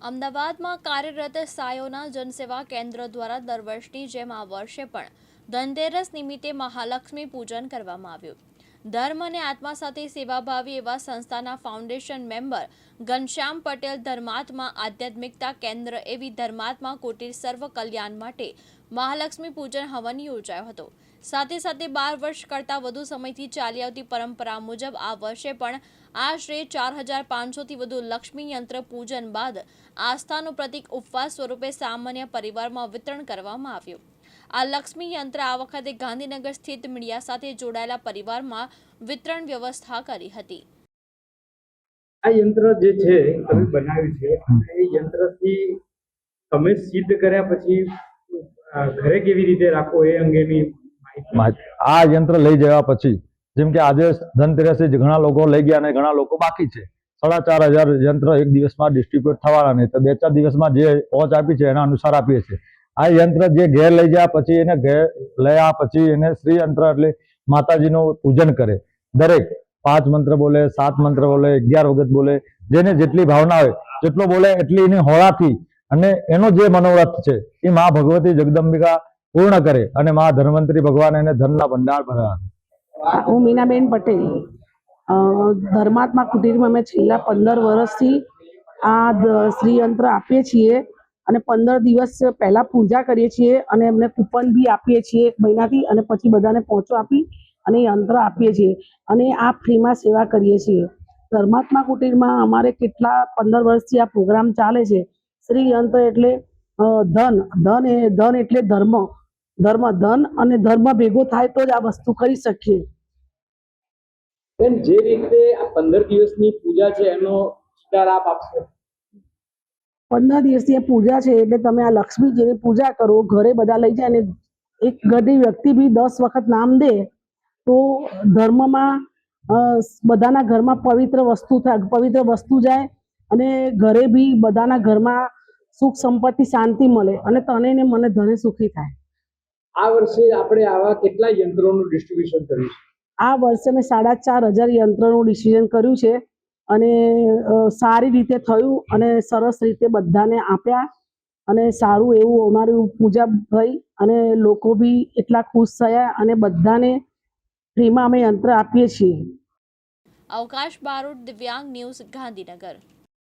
અમદાવાદમાં કાર્યરત સાયોના જનસેવા કેન્દ્ર દ્વારા દર વર્ષની જેમ આ વર્ષે પણ ધનતેરસ નિમિત્તે મહાલક્ષ્મી પૂજન કરવામાં આવ્યું. ધર્મ અને આત્મા સાથે સેવાભાવી એવા સંસ્થાના ફાઉન્ડેશન મેમ્બર ઘનશ્યામ પટેલ ધર્માત્મા આધ્યાત્મિકતા કેન્દ્ર એવી ધર્માત્મા કુટીર સર્વ કલ્યાણ માટે મહાલક્ષ્મી પૂજન હવન યોજાયો હતો. સાથે સાથે બાર વર્ષ કરતાં વધુ સમયથી ચાલી આવતી પરંપરા મુજબ આ વર્ષે પણ આશરે ચાર હજાર પાંચસોથી વધુ લક્ષ્મી યંત્ર પૂજન બાદ આસ્થાનું પ્રતીક ઉપવાસ સ્વરૂપે સામાન્ય પરિવારમાં વિતરણ કરવામાં આવ્યું. આ લક્ષ્મી યંત્ર આ વખતે ગાંધીનગર સ્થિત મીડિયા સાથે જોડાયેલા પરિવારમાં વિતરણ વ્યવસ્થા કરી હતી. આ યંત્ર જે છે, તમે બનાવ્યું છે એ યંત્રથી તમે સિદ્ધ કર્યા પછી ઘરે કેવી રીતે રાખો એ અંગેની આ યંત્ર લઈ જવા પછી, જેમ કે આજે ધનતેરસે ઘણા લોકો લઈ ગયા અને ઘણા લોકો બાકી છે. સાડા ચાર હજાર યંત્ર એક દિવસમાં ડિસ્ટ્રીબ્યુટ થવાના નહીં, તો બે ચાર દિવસમાં જે પહોંચ આપી છે એના અનુસાર આપીએ છીએ. આ યંત્ર જે ઘેર લઈ ગયા પછી એને ઘેર લયા પછી એને શ્રી યંત્ર એટલે માતાજીનું પૂજન કરે. દરેક પાંચ મંત્ર બોલે, સાત મંત્ર બોલે, અગિયાર વખત બોલે, જેને જેટલી ભાવના હોય, જેટલો બોલે એટલી એની હોળાથી અને એનો જે મનોરથ છે, એ મા ભગવતી જગદંબિકા પૂર્ણ કરે અને મા ધન્વંતરી ભગવાન એને ધનના ભંડાર ભરાવે. હું મીનાબેન પટેલ ધર્માત્મા કુટીરમાં અમે છેલ્લા પંદર વર્ષથી આ શ્રીયંત્ર આપીએ છીએ અને પંદર દિવસ પહેલા પૂજા કરીએ છીએ અને એમને કૂપન બી આપીએ છીએ એક મહિનાથી અને પછી બધાને પહોંચો આપી અને યંત્ર આપીએ છીએ અને આ ફ્રીમાં સેવા કરીએ છીએ. ધર્માત્મા કુટીરમાં અમારે કેટલા પંદર વર્ષથી આ પ્રોગ્રામ ચાલે છે. શ્રી યંત્ર એટલે ધન. ધન એ, ધન એટલે ધર્મ. ધર્મ ધન અને ધર્મ ભેગો થાય તો જ આ વસ્તુ કરી શકીએ. બેન જે રીતે આ પંદર દિવસની પૂજા છે એનો વિસ્તાર આપ આપશો? પંદર દિવસની પૂજા છે એટલે તમે આ લક્ષ્મીજીની પૂજા કરો ઘરે બધા લઈ જાય અને એક ગઢી વ્યક્તિ બી દસ વખત નામ દે તો ધર્મમાં બધાના ઘરમાં પવિત્ર વસ્તુ થાય પવિત્ર વસ્તુ જાય અને ઘરે બી બધાના ઘરમાં સુખ સંપત્તિ શાંતિ મળે અને તને ને મને ધને સુખી થાય. આ વર્ષે આપણે આવા કેટલા યંત્રોનું ડિસ્ટ્રીબ્યુશન કર્યું છે? આ વર્ષે મેં સાડા ચાર હજાર યંત્રનું ડિસિઝન કર્યું છે અને સારી રીતે થયું અને સરસ રીતે બધાને આપ્યા અને સારું એવું અમારું પૂજા થઈ અને લોકો બી એટલા ખુશ થયા અને બધાને ફ્રીમાં અમે યંત્ર આપીએ છીએ. અવકાશ બારોટ દિવ્યાંગ ન્યૂઝ ગાંધીનગર.